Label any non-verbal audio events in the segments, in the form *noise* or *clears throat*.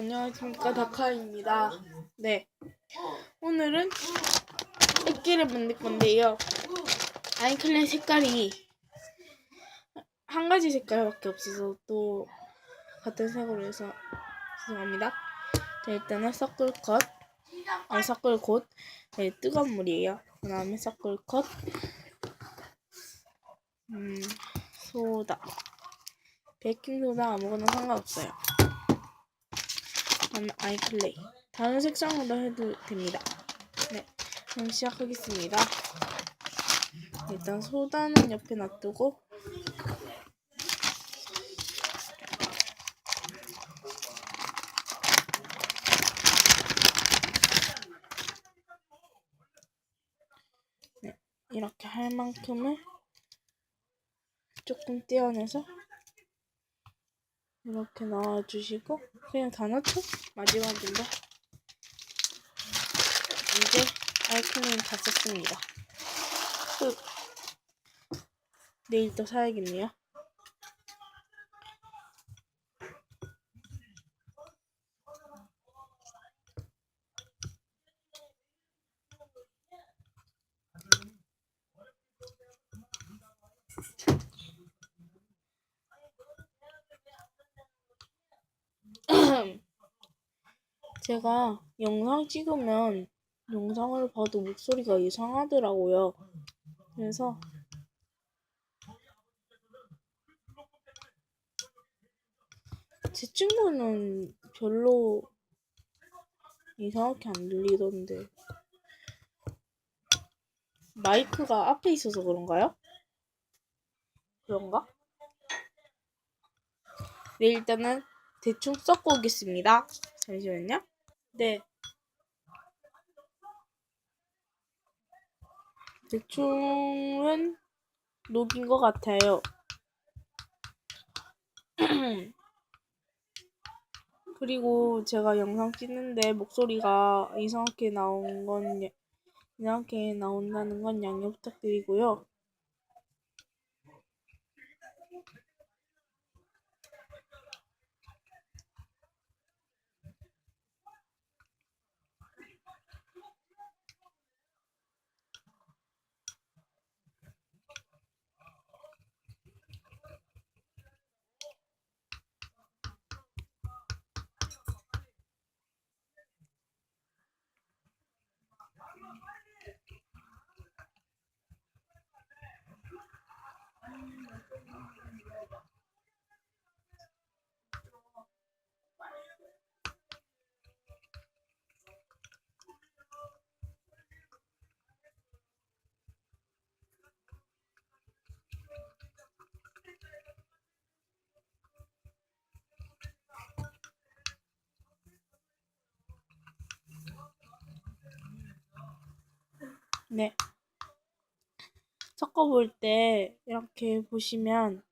안녕하십니까 다카입니다. 네, 오늘은 액기를 만들 건데요. 아이클레 색깔이 한 가지 색깔밖에 없어서 또 같은 색으로 해서 죄송합니다. 자, 일단은 서클컷, 아 서클콧, 네, 뜨거운 물이에요. 그다음에 서클컷, 음, 소다, 베이킹 소다 아무거나 상관없어요. 다음 아이클레이. 다른 색상으로 해도 됩니다. 네, 그럼 시작하겠습니다. 일단 소다는 옆에 놔두고 네, 이렇게 할 만큼을 조금 떼어내서 이렇게 넣어주시고 그냥 다 넣죠? 마지막인데. 이제 아이클레인 다 썼습니다. 끝. 내일 또 사야겠네요 제가 영상 찍으면 영상을 봐도 목소리가 이상하더라고요. 그래서 제 친구는 별로 이상하게 안 들리던데 마이크가 앞에 있어서 그런가요? 그런가? 네 일단은 대충 섞어 오겠습니다. 잠시만요. 네. 대충은 녹인 것 같아요. *clears throat* 그리고 제가 영상 찍는데 목소리가 이상하게 나온 건 이상하게 나온다는 건 양해 부탁드리고요. 네. 섞어볼 때 이렇게 보시면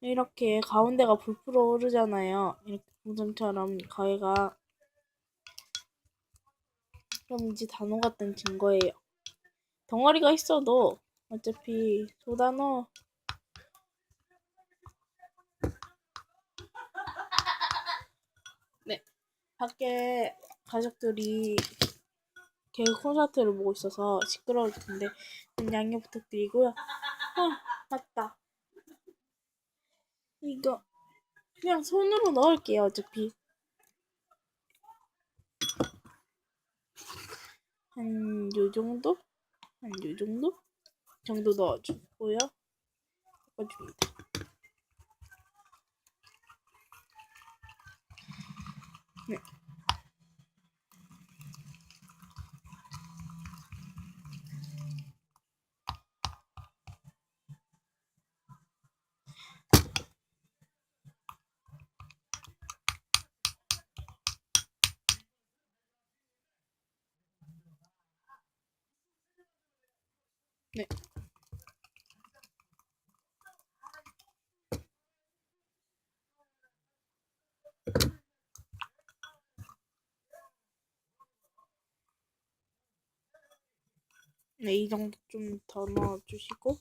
이렇게 가운데가 불풀어 오르잖아요. 이렇게 동전처럼 가위가 그럼 이제 다 녹았던 증거예요. 덩어리가 있어도 어차피 소다 넣어 네 밖에 가족들이 계속 콘서트를 보고 있어서 시끄러울 텐데 좀 양해 부탁드리고요. 아 맞다. 이거 그냥 손으로 넣을게요 어차피. 한 요 정도? 한 요 정도? 정도 넣어주고요. 섞어줍니다. 네. 네. 네, 이 정도 좀 더 넣어주시고.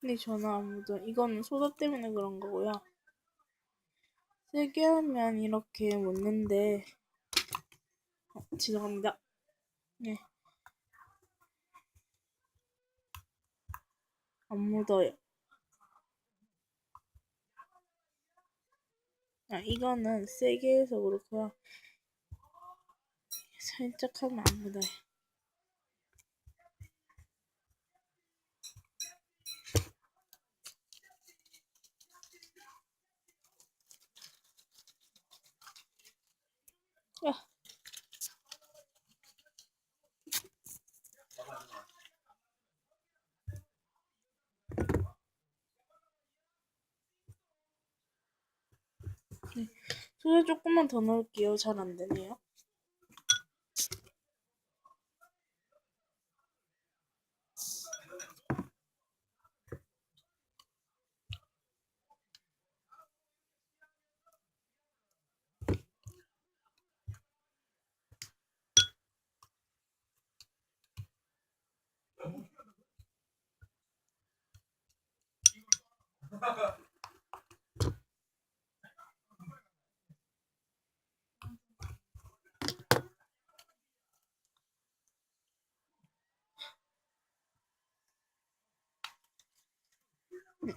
근데 저는 아무도 이거는 소다 때문에 그런 거고요. 세게 하면 이렇게 묻는데 어, 죄송합니다. 네. 안 묻어요. 아, 이거는 세게 해서 그렇고요. 살짝 하면 안 묻어요. 야. 네. 소주 조금만 더 넣을게요. 잘 안 되네요. 네,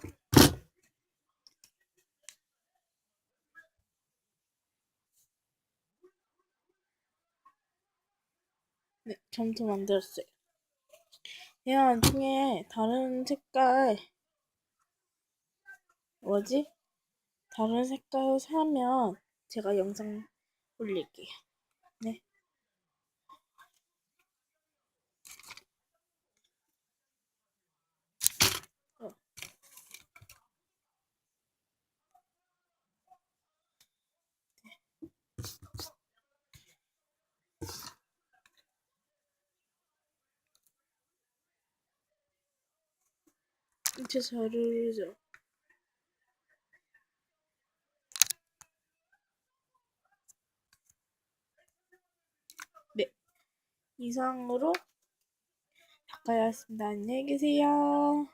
점토 만들었어요. 얘가 나중에 다른 색깔 뭐지? 다른 색깔 사면 제가 영상 올릴게요. 네. 어. 진짜 잘 어울리죠? 네. 이상으로 닦아야 했습니다. 안녕히 계세요.